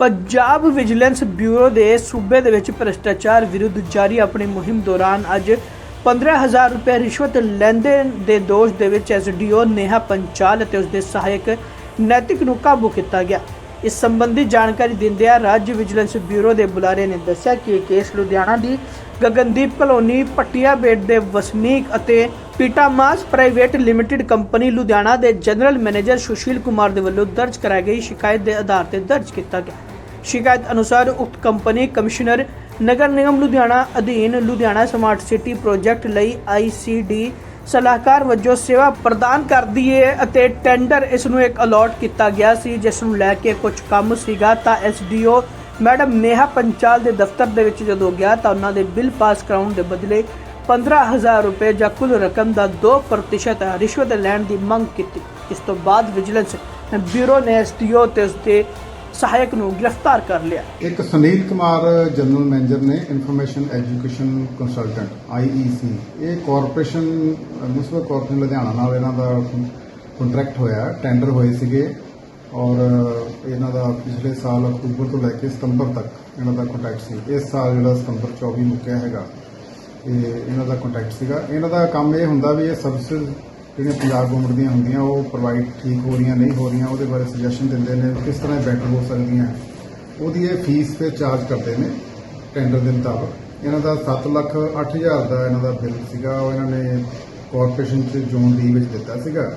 Punjab vigilance bureau ਦੇ ਸੂਬੇ ਦੇ ਵਿੱਚ ਭ੍ਰਿਸ਼ਟਾਚਾਰ ਵਿਰੁੱਧ ਜਾਰੀ ਆਪਣੀ ਮੁਹਿੰਮ ਦੌਰਾਨ ਅੱਜ 15000 ਰੁਪਏ ਰਿਸ਼ਵਤ ਲੈਂਦੇ ਦੇ ਦੋਸ਼ ਦੇ ਵਿੱਚ ਐਸਡੀਓ ਨੇਹਾ ਪੰਚਾਲ ਅਤੇ ਉਸ ਦੇ ਸਹਾਇਕ ਨੈਤਿਕ ਨੂੰ ਕਾਬੂ ਕੀਤਾ ਗਿਆ। ਇਸ ਸੰਬੰਧੀ ਜਾਣਕਾਰੀ ਦਿੰਦਿਆਂ ਰਾਜ ਵਿਜੀਲੈਂਸ ਬਿਊਰੋ ਦੇ ਬੁਲਾਰੇ ਨੇ ਦੱਸਿਆ ਕਿ ਇਹ ਕੇਸ ਲੁਧਿਆਣਾ ਦੀ ਗਗਨਦੀਪ ਕਲੋਨੀ ਪੱਟੀਆ ਬੇਟ ਦੇ ਵਸਨੀਕ ਅਤੇ ਪੀਟਾਮਾਸ ਪ੍ਰਾਈਵੇਟ ਲਿਮਟਿਡ ਕੰਪਨੀ ਲੁਧਿਆਣਾ ਦੇ ਜਨਰਲ ਮੈਨੇਜਰ ਸੁਸ਼ੀਲ ਕੁਮਾਰ ਦੇ ਵੱਲੋਂ ਦਰਜ ਕਰਾਈ ਗਈ ਸ਼ਿਕਾਇਤ ਦੇ ਆਧਾਰ ਤੇ ਦਰਜ ਕੀਤਾ ਗਿਆ। ਸ਼ਿਕਾਇਤ ਅਨੁਸਾਰ ਉਕਤ ਕੰਪਨੀ ਕਮਿਸ਼ਨਰ ਨਗਰ ਨਿਗਮ ਲੁਧਿਆਣਾ ਅਧੀਨ ਲੁਧਿਆਣਾ ਸਮਾਰਟ ਸਿਟੀ ਪ੍ਰੋਜੈਕਟ ਲਈ ਆਈਸੀਡੀ ਸਲਾਹਕਾਰ ਵਜੋਂ ਸੇਵਾ ਪ੍ਰਦਾਨ ਕਰਦੀ ਹੈ ਅਤੇ ਟੈਂਡਰ ਇਸ ਨੂੰ ਇੱਕ ਅਲਾਟ ਕੀਤਾ ਗਿਆ ਸੀ, ਜਿਸ ਨੂੰ ਲੈ ਕੇ ਕੁਝ ਕੰਮ ਸੀਗਾ, ਤਾਂ ਐਸਡੀਓ ਮੈਡਮ ਨੇਹਾ ਪੰਚਾਲ ਦੇ ਦਫ਼ਤਰ ਦੇ ਵਿੱਚ ਜਦੋਂ ਗਿਆ ਤਾਂ ਉਹਨਾਂ ਦੇ ਬਿੱਲ ਪਾਸ ਕਰਾਉਣ ਦੇ ਬਦਲੇ 15000 ਰੁਪਏ ਜਾਂ ਕੁੱਲ ਰਕਮ ਦਾ 2% ਰਿਸ਼ਵਤ ਲੈਣ ਦੀ ਮੰਗ ਕੀਤੀ। ਇਸ ਤੋਂ ਬਾਅਦ ਵਿਜੀਲੈਂਸ ਬਿਊਰੋ ਨੇ ਐਸਡੀਓ ਤੇ ਉਸ ਦੇ ਸਹਾਇਕ ਨੂੰ ਗ੍ਰਿਫਤਾਰ ਕਰ ਲਿਆ। ਇੱਕ ਸੁਨੀਲ ਕੁਮਾਰ, ਜਨਰਲ ਮੈਨੇਜਰ ਨੇ ਇਨਫੋਰਮੇਸ਼ਨ ਐਜੂਕੇਸ਼ਨ ਕੰਸਲਟੈਂਟ ਆਈਈਸੀ ਇਹ ਕਾਰਪੋਰੇਸ਼ਨ ਮੁਨਸਿਪਲ ਕਾਰਪੋਰੇਸ਼ਨ ਲੁਧਿਆਣਾ ਨਾਲ ਇਹਨਾਂ ਦਾ ਕੰਟਰੈਕਟ ਹੋਇਆ, ਟੈਂਡਰ ਹੋਏ ਸੀਗੇ ਔਰ ਇਹਨਾਂ ਦਾ ਪਿਛਲੇ ਸਾਲ ਅਕਤੂਬਰ ਤੋਂ ਲੈ ਕੇ ਸਤੰਬਰ ਤੱਕ ਇਹਨਾਂ ਦਾ ਕੰਟਰੈਕਟ ਸੀ। ਇਸ ਸਾਲ ਜਿਹੜਾ ਸਤੰਬਰ 24 ਮੁੱਕਿਆ ਹੈਗਾ, ਇਹ ਇਹਨਾਂ ਦਾ ਕੰਟਰੈਕਟ ਸੀਗਾ। ਇਹਨਾਂ ਦਾ ਕੰਮ ਇਹ ਹੁੰਦਾ ਵੀ ਇਹ ਸਰਵਿਸਿਜ਼ ਜਿਹੜੀਆਂ ਪੰਜਾਬ ਗੌਰਮੈਂਟ ਦੀਆਂ ਹੁੰਦੀਆਂ, ਉਹ ਪ੍ਰੋਵਾਈਡ ਠੀਕ ਹੋ ਰਹੀਆਂ, ਨਹੀਂ ਹੋ ਰਹੀਆਂ, ਉਹਦੇ ਬਾਰੇ ਸੁਜੈਸ਼ਨ ਦਿੰਦੇ ਨੇ ਕਿਸ ਤਰ੍ਹਾਂ ਬੈਟਰ ਹੋ ਸਕਦੀਆਂ ਉਹਦੀ ਇਹ ਫੀਸ 'ਤੇ ਚਾਰਜ ਕਰਦੇ ਨੇ ਟੈਂਡਰ ਦੇ ਮੁਤਾਬਕ। ਇਹਨਾਂ ਦਾ 7 ਲੱਖ 8000 ਦਾ ਇਹਨਾਂ ਦਾ ਬਿੱਲ ਸੀਗਾ, ਉਹ ਇਹਨਾਂ ਨੇ ਕਾਰਪੋਰੇਸ਼ਨ ਚ ਜ਼ੋਨ ਡੀ ਵਿੱਚ ਦਿੱਤਾ ਸੀਗਾ।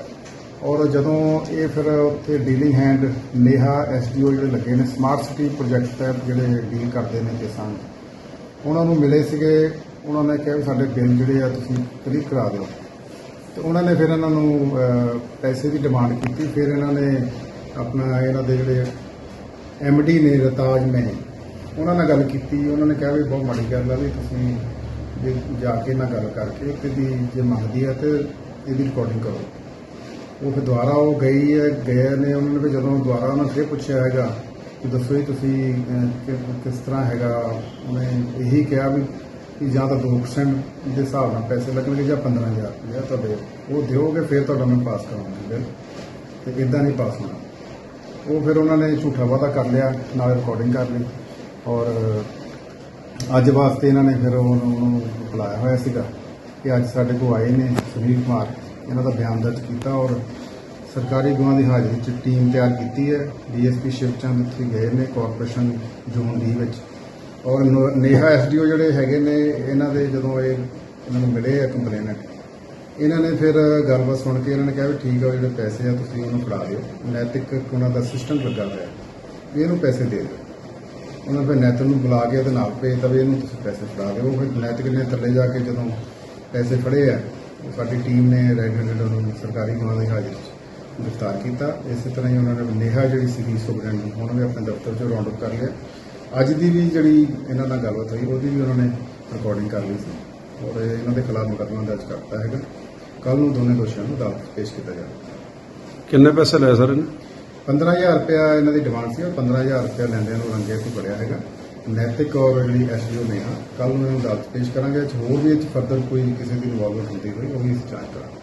ਔਰ ਜਦੋਂ ਇਹ ਫਿਰ ਉੱਥੇ ਡੀਲਿੰਗ ਹੈਂਡ ਨੇਹਾ ਐਸਡੀਓ ਜਿਹੜੇ ਲੱਗੇ ਨੇ ਸਮਾਰਟ ਸਿਟੀ ਪ੍ਰੋਜੈਕਟ ਤਹਿਤ ਜਿਹੜੇ ਡੀਲ ਕਰਦੇ ਨੇ ਕਿਸਾਨ। ਉਹਨਾਂ ਨੂੰ ਮਿਲੇ ਸੀਗੇ, ਉਹਨਾਂ ਨੇ ਕਿਹਾ ਵੀ ਸਾਡੇ ਬਿੱਲ ਜਿਹੜੇ ਆ ਤੁਸੀਂ ਕਲੀਅਰ ਕਰਾ ਦਿਓ। ਤੇ ਉਹਨਾਂ ਨੇ ਫਿਰ ਇਹਨਾਂ ਨੂੰ ਅਹ, ਪੈਸੇ ਦੀ ਡਿਮਾਂਡ ਕੀਤੀ। ਫਿਰ ਇਹਨਾਂ ਨੇ ਆਪਣਾ ਇਹਨਾਂ ਦੇ ਜਿਹੜੇ ਐਮਡੀ ਨੇ ਰਤਾਜ ਮਹਿ ਉਹਨਾਂ ਨਾਲ ਗੱਲ ਕੀਤੀ। ਉਹਨਾਂ ਨੇ ਕਿਹਾ ਵੀ ਬਹੁਤ ਮਾੜੀ ਗੱਲ ਆ ਵੀ ਤੁਸੀਂ ਜੇ ਜਾ ਕੇ ਇਹਨਾਂ ਗੱਲ ਕਰਕੇ ਤੇ ਦੀ ਜੇ ਮੰਗਦੀ ਆ ਤੇ ਇਹਦੀ ਰਿਕਾਰਡਿੰਗ ਕਰੋ। ਉਹ ਫਿਰ ਦੁਬਾਰਾ ਉਹ ਗਈ ਹੈ ਗਏ ਨੇ ਉਹਨਾਂ ਨੇ ਫਿਰ ਜਦੋਂ ਦੁਬਾਰਾ ਉਹਨਾਂ ਨੇ ਫਿਰ ਪੁੱਛਿਆ ਹੈਗਾ ਕਿ ਦੱਸੋ ਜੀ ਤੁਸੀਂ ਅਹ, ਕਿ- ਕਿਸ ਤਰ੍ਹਾਂ ਹੈਗਾ। ਉਹਨੇ ਇਹੀ ਕਿਹਾ ਵੀ ਕਿ ਜਾਂ ਤਾਂ 2% ਦੇ ਹਿਸਾਬ ਨਾਲ ਪੈਸੇ ਲੱਗਣਗੇ ਜਾਂ 15000 ਰੁਪਇਆ ਤੁਹਾਡੇ। ਉਹ ਦਿਓਗੇ, ਫਿਰ ਤੁਹਾਡਾ ਮੈਂ ਪਾਸ ਕਰਾਉਂਗਾ ਬਿੱਲ ਤੇ ਇਦਾਂ ਨਹੀਂ ਪਾਸ ਹੋਣਾ। ਉਹ ਫਿਰ ਉਹਨਾਂ ਨੇ ਝੂਠਾ ਵਾਅਦਾ ਕਰ ਲਿਆ, ਨਾਲ ਰਿਕਾਰਡਿੰਗ ਕਰ ਲਈ। ਔਰ ਅੱਜ ਵਾਸਤੇ ਇਹਨਾਂ ਨੇ ਫਿਰ ਉਹਨੂੰ ਬੁਲਾਇਆ ਹੋਇਆ ਸੀਗਾ ਕਿ ਅੱਜ ਸਾਡੇ ਕੋਲ ਆਏ ਨੇ ਸੁਨੀਲ ਕੁਮਾਰ। ਇਹਨਾਂ ਦਾ ਬਿਆਨ ਦਰਜ ਕੀਤਾ ਔਰ ਸਰਕਾਰੀ ਗਵਾਹ ਦੀ ਹਾਜ਼ਰੀ 'ਚ ਟੀਮ ਤਿਆਰ ਕੀਤੀ ਹੈ। ਡੀਐਸਪੀ ਸ਼ਿਵਚੰਦ ਉੱਥੇ ਗਏ ਨੇ ਕਾਰਪੋਰੇਸ਼ਨ ਜ਼ੋਨ ਡੀ ਵਿੱਚ। ਔਰ ਨੋ- ਨੇਹਾ ਐਸਡੀਓ ਜਿਹੜੇ ਹੈਗੇ ਨੇ, ਇਹਨਾਂ ਦੇ ਜਦੋਂ ਇਹ ਇਹਨਾਂ ਨੂੰ ਮਿਲੇ ਆ ਕੰਪਲੇਨੈਂਟ, ਇਹਨਾਂ ਨੇ ਫਿਰ ਗੱਲਬਾਤ ਸੁਣ ਕੇ ਇਹਨਾਂ ਨੇ ਕਿਹਾ ਵੀ ਠੀਕ ਆ ਜਿਹੜੇ ਪੈਸੇ ਆ ਤੁਸੀਂ ਉਹਨੂੰ ਫੜਾ ਦਿਓ। ਨੈਤਿਕ ਉਹਨਾਂ ਦਾ ਸਿਸਟਮ ਲੱਗਾ ਹੋਇਆ। ਵੀ ਇਹਨੂੰ ਪੈਸੇ ਦੇ ਦਿਓ। ਉਹਨਾਂ ਫਿਰ ਨੈਤਿਕ ਨੂੰ ਬੁਲਾ ਕੇ ਉਹਦੇ ਨਾਲ ਭੇਜਤਾ ਵੀ ਇਹਨੂੰ ਤੁਸੀਂ ਪੈਸੇ ਫੜਾ ਦਿਓ। ਫਿਰ ਨੈਤਿਕ ਨੇ ਥੱਲੇ ਜਾ ਕੇ ਜਦੋਂ ਪੈਸੇ ਫੜੇ ਆ, ਉਹ ਸਾਡੀ ਟੀਮ ਨੇ ਰੈਡ ਹੈਂਡਡ ਸਰਕਾਰੀ ਗਵਾਹ ਦੀ ਹਾਜ਼ਰੀ 'ਚ ਗ੍ਰਿਫਤਾਰ ਕੀਤਾ। ਇਸੇ ਤਰ੍ਹਾਂ ਹੀ ਉਹਨਾਂ ਨੇ ਨੇਹਾ ਜਿਹੜੀ ਸੀਗੀ ਸੁਪਰਡੈਂਟ, ਉਹਨਾਂ ਨੇ ਆਪਣੇ ਦਫ਼ਤਰ 'ਚੋਂ ਰਾਉਂਡ ਅਪ ਕਰ ਲਿਆ। ਅੱਜ ਦੀ ਵੀ ਜਿਹੜੀ ਇਹਨਾਂ ਨਾਲ ਗੱਲਬਾਤ ਹੋਈ ਉਹਦੀ ਵੀ ਉਹਨਾਂ ਨੇ ਰਿਕਾਰਡਿੰਗ ਕਰ ਲਈ ਸੀ। ਔਰ ਇਹਨਾਂ ਦੇ ਖਿਲਾਫ ਮੁਕੱਦਮਾ ਦਰਜ ਕਰਤਾ ਹੈਗਾ। ਕੱਲ ਨੂੰ ਦੋਨੇ ਦੋਸ਼ੀਆਂ ਨੂੰ ਅਦਾਲਤ ਪੇਸ਼ ਕੀਤਾ ਜਾਵੇਗਾ। ਕਿੰਨੇ ਪੈਸੇ ਲਏ ਸਰ ਇਹਨੇ? 15000 ਰੁਪਇਆ ਇਹਨਾਂ ਦੀ ਡਿਮਾਂਡ ਸੀ ਔਰ 15000 ਰੁਪਇਆ ਲੈਂਦਿਆਂ ਨੂੰ ਰੰਗੇ ਤੋਂ ਫੜਿਆ ਹੈਗਾ। ਨੈਤਿਕ ਔਰ ਜਿਹੜੀ ਐਸਡੀਓ ਨੇ ਕੱਲ ਨੂੰ ਇਹਨੂੰ ਅਦਾਲਤ ਪੇਸ਼ ਕਰਾਂਗੇ। 'ਚ ਹੋਰ ਵੀ ਇਹ 'ਚ ਫਰਦਰ ਕੋਈ ਕਿਸੇ ਦੀ ਇਨਵੋਲਵਮੈਂਟ ਹੁੰਦੀ ਹੋਈ ਉਹ ਵੀ ਅਸੀਂ ਜਾਂਚ ਕਰਾਂਗੇ।